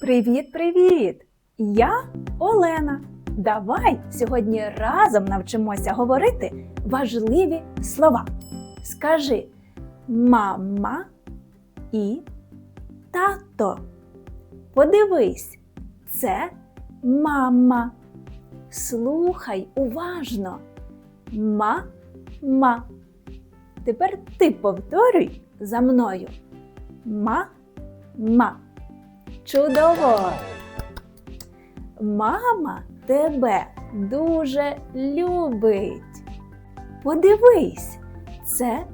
Привіт-привіт! Я Олена. Давай сьогодні разом навчимося говорити важливі слова. Скажи мама і тато. Подивись, це мама. Слухай уважно. Ма-ма. Тепер ти повторюй за мною. Ма-ма. Чудово! Мама тебе дуже любить. Подивись, це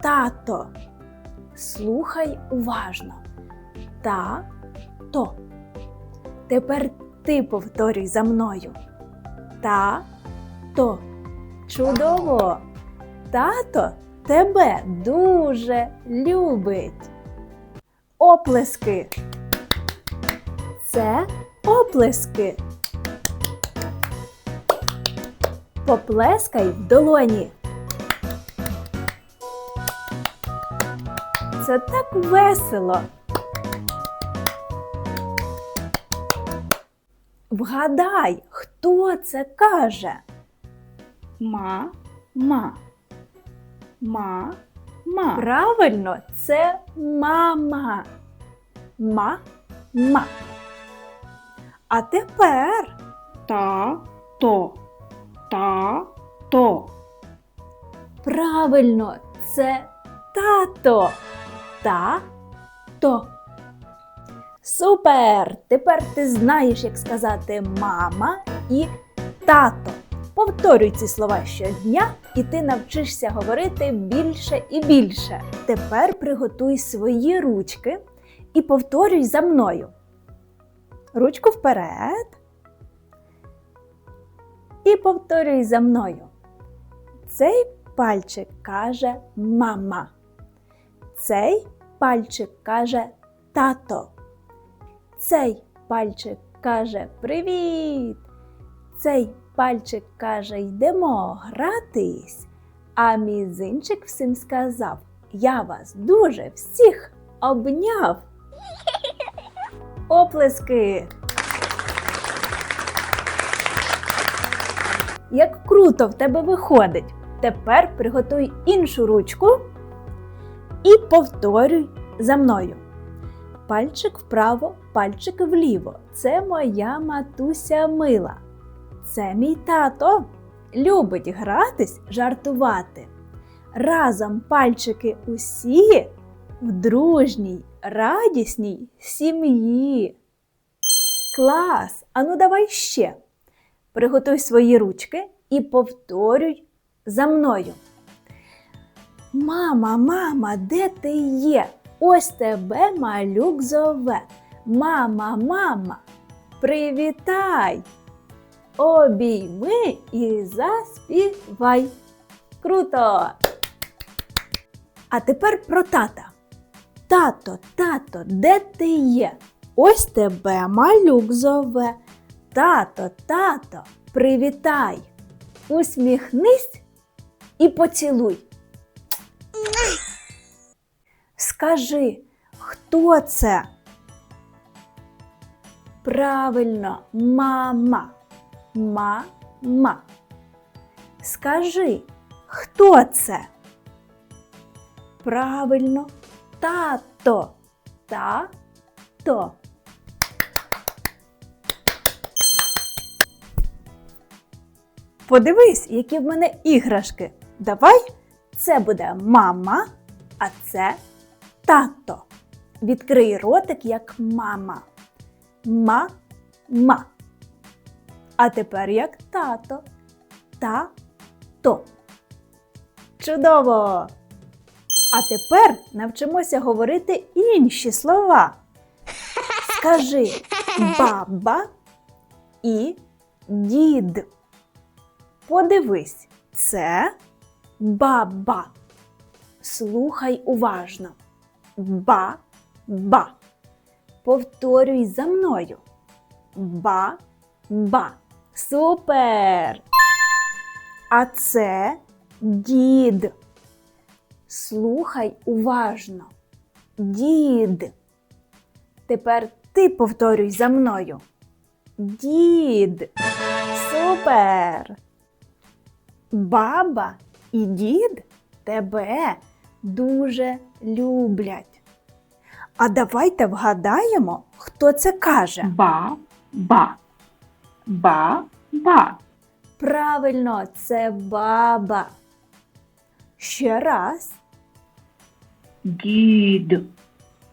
тато. Слухай уважно. Та-то. Тепер ти повторюй за мною. Та-то. Чудово! Тато тебе дуже любить. Оплески. Це оплески. Поплескай в долоні. Це так весело. Вгадай, хто це каже? Ма, ма. Ма, ма. Правильно, це мама. Ма-ма. А тепер Та, то. Та, то. правильно, це тато. Та-то. Супер! Тепер ти знаєш, як сказати мама і тато. Повторюй ці слова щодня, і ти навчишся говорити більше і більше. Тепер приготуй свої ручки і повторюй за мною. Ручку вперед. І повторюй за мною. Цей пальчик каже мама. Цей пальчик каже тато. Цей пальчик каже привіт. Цей пальчик каже йдемо гратись. А мізинчик всім сказав: Я вас дуже всіх обняв. Оплески! Як круто в тебе виходить! Тепер приготуй іншу ручку і повторюй за мною. Пальчик вправо, пальчик вліво. Це моя матуся мила. Це мій тато. Любить гратись, жартувати. Разом пальчики усі в дружній, радісній сім'ї. Клас! Ану давай ще. Приготуй свої ручки і повторюй за мною. Мама, мама, де ти є? Ось тебе малюк зове. Мама, мама, привітай! Обійми і заспівай. Круто! А тепер про тата. Тато, тато, де ти є? Ось тебе малюк зове. Тато, тато, привітай. Усміхнись і поцілуй. Скажи, хто це? Правильно, мама. Мама. Скажи, хто це? Правильно, тато. Тато. Подивись, які в мене іграшки. Давай це буде мама, а це тато. Відкрий ротик як мама. Ма-ма. А тепер як тато. Та-то. Чудово! А тепер навчимося говорити інші слова. Скажи баба і дід. Подивись, це баба. Слухай уважно. Ба-ба. Повторюй за мною. Ба-ба. Супер! А це дід. Слухай уважно. Дід. Тепер ти повторюй за мною. Дід. Супер! Баба і дід тебе дуже люблять. А давайте вгадаємо, хто це каже. Ба, ба. Ба, ба. Правильно, це баба. Ще раз. Дід.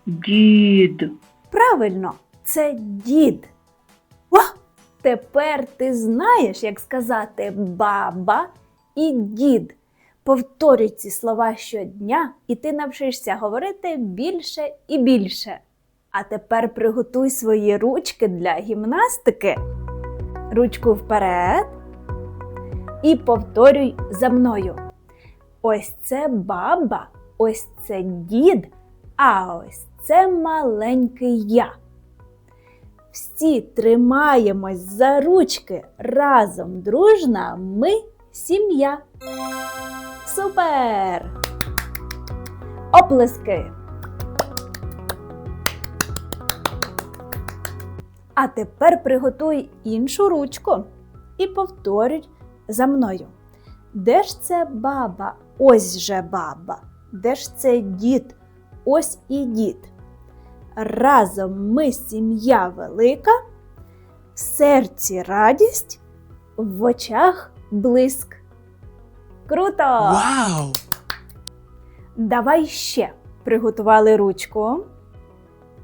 Дід. Правильно, це дід. О, тепер ти знаєш, як сказати баба і дід. Повторюй ці слова щодня, і ти навчишся говорити більше і більше. А тепер приготуй свої ручки для гімнастики. Ручку вперед. І повторюй за мною. Ось це баба, ось це дід, а ось це маленький я. Всі тримаємось за ручки разом дружна ми сім'я. Супер! Оплески! А тепер приготуй іншу ручку і повторюй за мною. Де ж це баба? Ось же баба. Де ж це дід? Ось і дід. Разом ми сім'я велика, в серці радість, в очах блиск. Круто! Вау! Давай ще приготували ручку.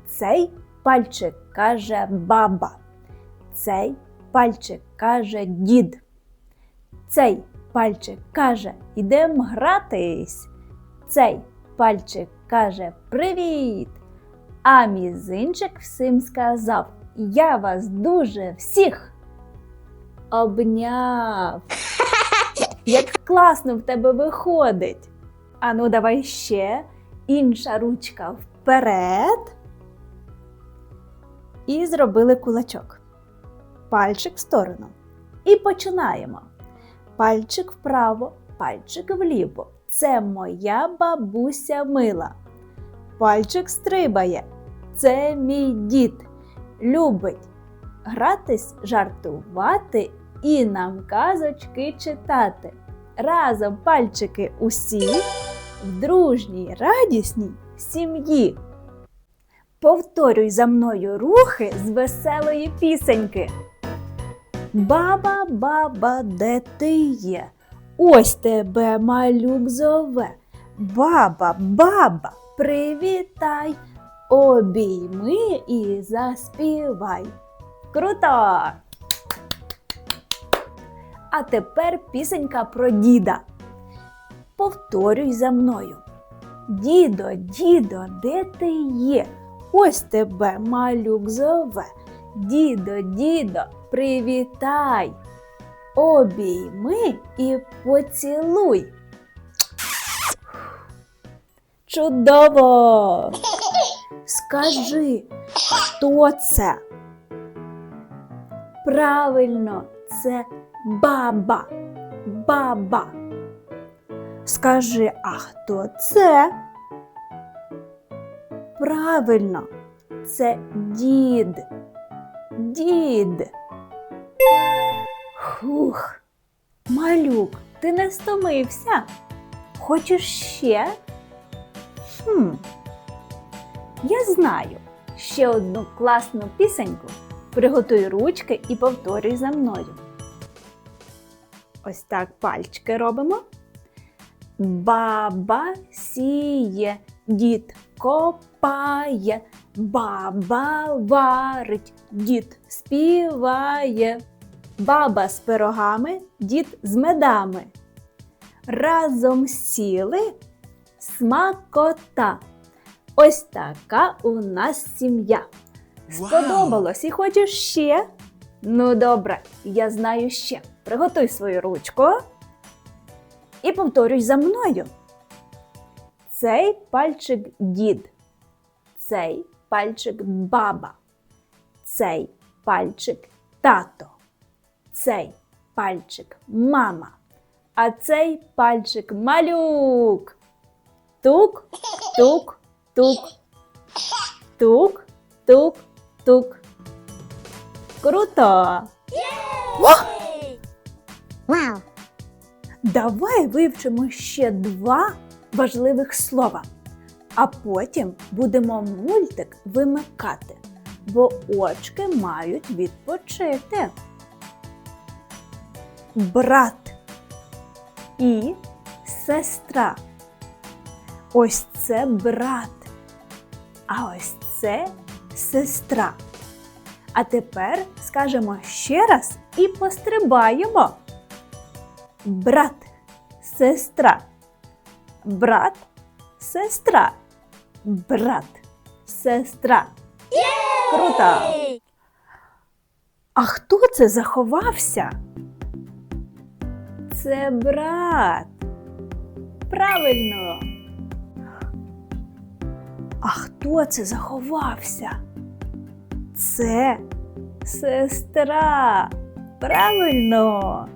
Цей пальчик каже баба. Цей пальчик каже дід. Цей пальчик каже ідем гратись. Цей пальчик каже привіт. А мізинчик всім сказав: Я вас дуже всіх обняв. Як класно в тебе виходить. Ану, давай ще. Інша ручка вперед. І зробили кулачок. Пальчик в сторону. І починаємо. Пальчик вправо, пальчик вліво. Це моя бабуся мила. Пальчик стрибає. Це мій дід. Любить гратись, жартувати і нам казочки читати. Разом пальчики усі в дружній, радісній сім'ї. Повторюй за мною рухи з веселої пісеньки. Баба, баба, де ти є? Ось тебе малюк зове. Баба, баба, привітай, обійми і заспівай. Круто! А тепер пісенька про діда. Повторюй за мною. Дідо, дідо, де ти є? Ось тебе малюк зове. Дідо, дідо, привітай. Обійми і поцілуй. Чудово! Скажи, хто це? Правильно, це баба. Баба. Скажи, а хто це? Правильно, це дід. Дід. Хух. Малюк, ти не стомився? Хочеш ще? Хм. Я знаю ще одну класну пісеньку. Приготуй ручки і повторюй за мною. Ось так пальчики робимо. Баба сіє, дід копає, баба варить, дід співає. Баба з пирогами, дід з медами. Разом сіли смакота. Ось така у нас сім'я. Сподобалось і хочеш ще? Ну добре, я знаю ще. Приготуй свою ручку і повторюй за мною. Цей пальчик дід, цей пальчик баба, цей пальчик тато, цей пальчик мама, а цей пальчик малюк. Тук, тук, тук. Тук, тук, тук-тук. Круто! Wow. Давай вивчимо ще два важливих слова, а потім будемо мультик вимикати, бо очки мають відпочити. Брат і сестра. Ось це брат, а ось це сестра. А тепер скажемо ще раз і пострибаємо брат, сестра, брат, сестра, брат, сестра. Круто! А хто це заховався? Це брат. Правильно. А хто це заховався? Це сестра. Правильно.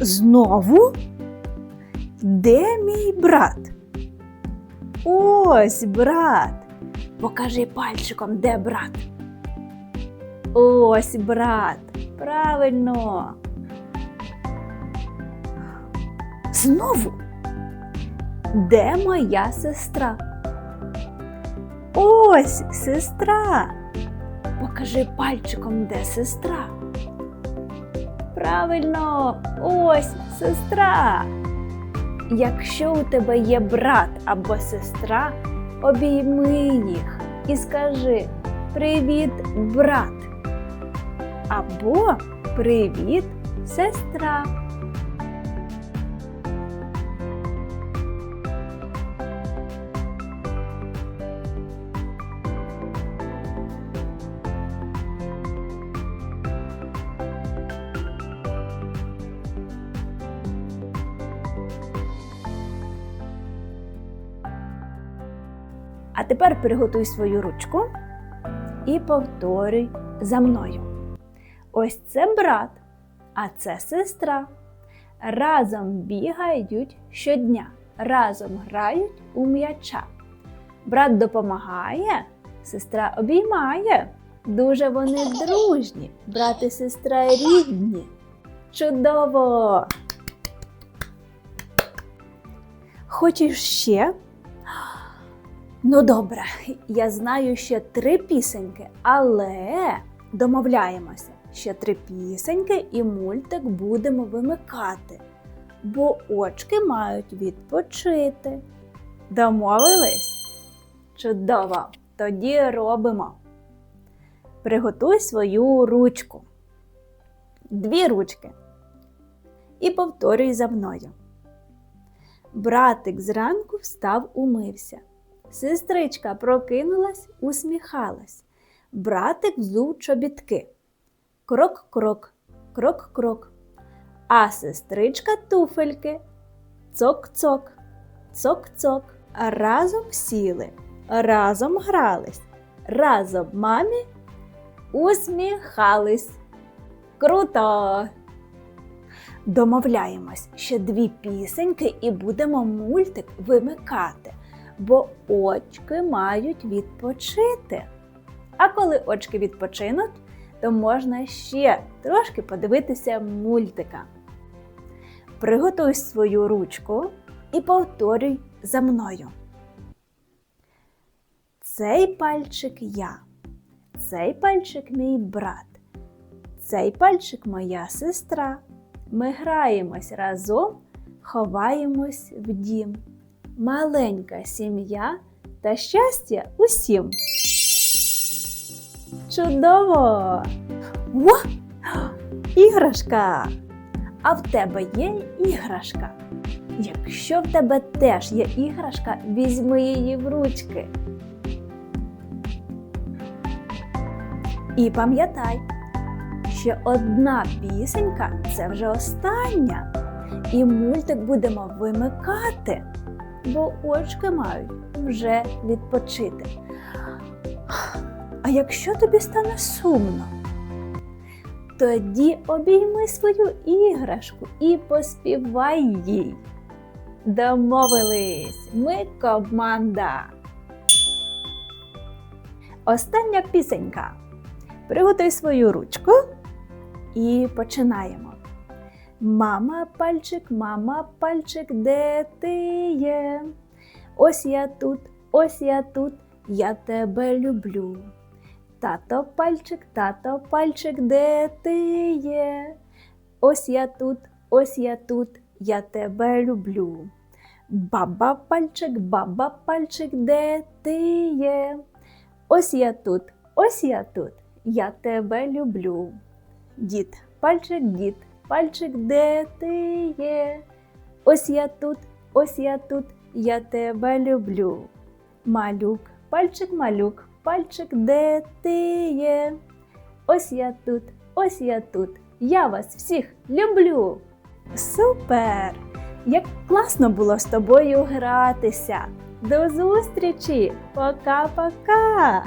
Знову? Де мій брат? Ось брат. Покажи пальчиком, де брат. Ось брат. Правильно. Знову. Де моя сестра? Ось сестра. Покажи пальчиком, де сестра. Правильно, ось сестра. Якщо у тебе є брат або сестра, обійми їх і скажи Привіт, брат. Або Привіт, сестра. А тепер приготуй свою ручку і повторюй за мною. Ось це брат, а це сестра. Разом бігають щодня, разом грають у м'яча. Брат допомагає, сестра обіймає. Дуже вони дружні, брат і сестра рідні. Чудово! Хочеш ще? Ну добре, я знаю ще три пісеньки, але домовляємося. Ще три пісеньки і мультик будемо вимикати, бо очки мають відпочити. Домовились? Чудово! Тоді робимо. Приготуй свою ручку. Дві ручки. І повторюй за мною. Братик зранку встав, умився. Сестричка прокинулась, усміхалась. Братик взув чобітки. Крок-крок, крок-крок. А сестричка туфельки. Цок-цок, цок-цок. Разом сіли, разом грались, разом мамі усміхались. Круто! Домовляємось ще дві пісеньки і будемо мультик вимикати бо очки мають відпочити. А коли очки відпочинуть, то можна ще трошки подивитися мультика. Приготуй свою ручку і повторюй за мною. Цей пальчик я, цей пальчик мій брат, цей пальчик моя сестра. Ми граємось разом, ховаємось в дім маленька сім'я та щастя усім. Чудово! О! Іграшка! А в тебе є іграшка? Якщо в тебе теж є іграшка, візьми її в ручки. І пам'ятай, ще одна пісенька це вже остання. І мультик будемо вимикати бо очки мають вже відпочити. А якщо тобі стане сумно, тоді обійми свою іграшку і поспівай їй. Домовились, ми команда. Остання пісенька. Приготуй свою ручку і починаємо. Мама пальчик, мама пальчик, де ти є? Ось я тут, ось я тут, я тебе люблю. Тато пальчик, тато пальчик, де ти є? Ось я тут, ось я тут, я тебе люблю. Баба пальчик, баба пальчик, де ти є? Ось я тут, ось я тут, я тебе люблю. Дід, пальчик, дід, пальчик, де ти є? Ось я тут, ось я тут, я тебе люблю. Малюк, пальчик, малюк, пальчик, де ти є? Ось я тут, ось я тут, я вас всіх люблю. Супер! Як класно було з тобою гратися! До зустрічі! Пока-пока!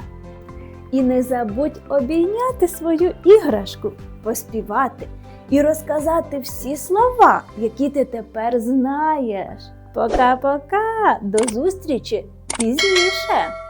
І не забудь обійняти свою іграшку, поспівати і розказати всі слова, які ти тепер знаєш. Пока-пока! До зустрічі пізніше!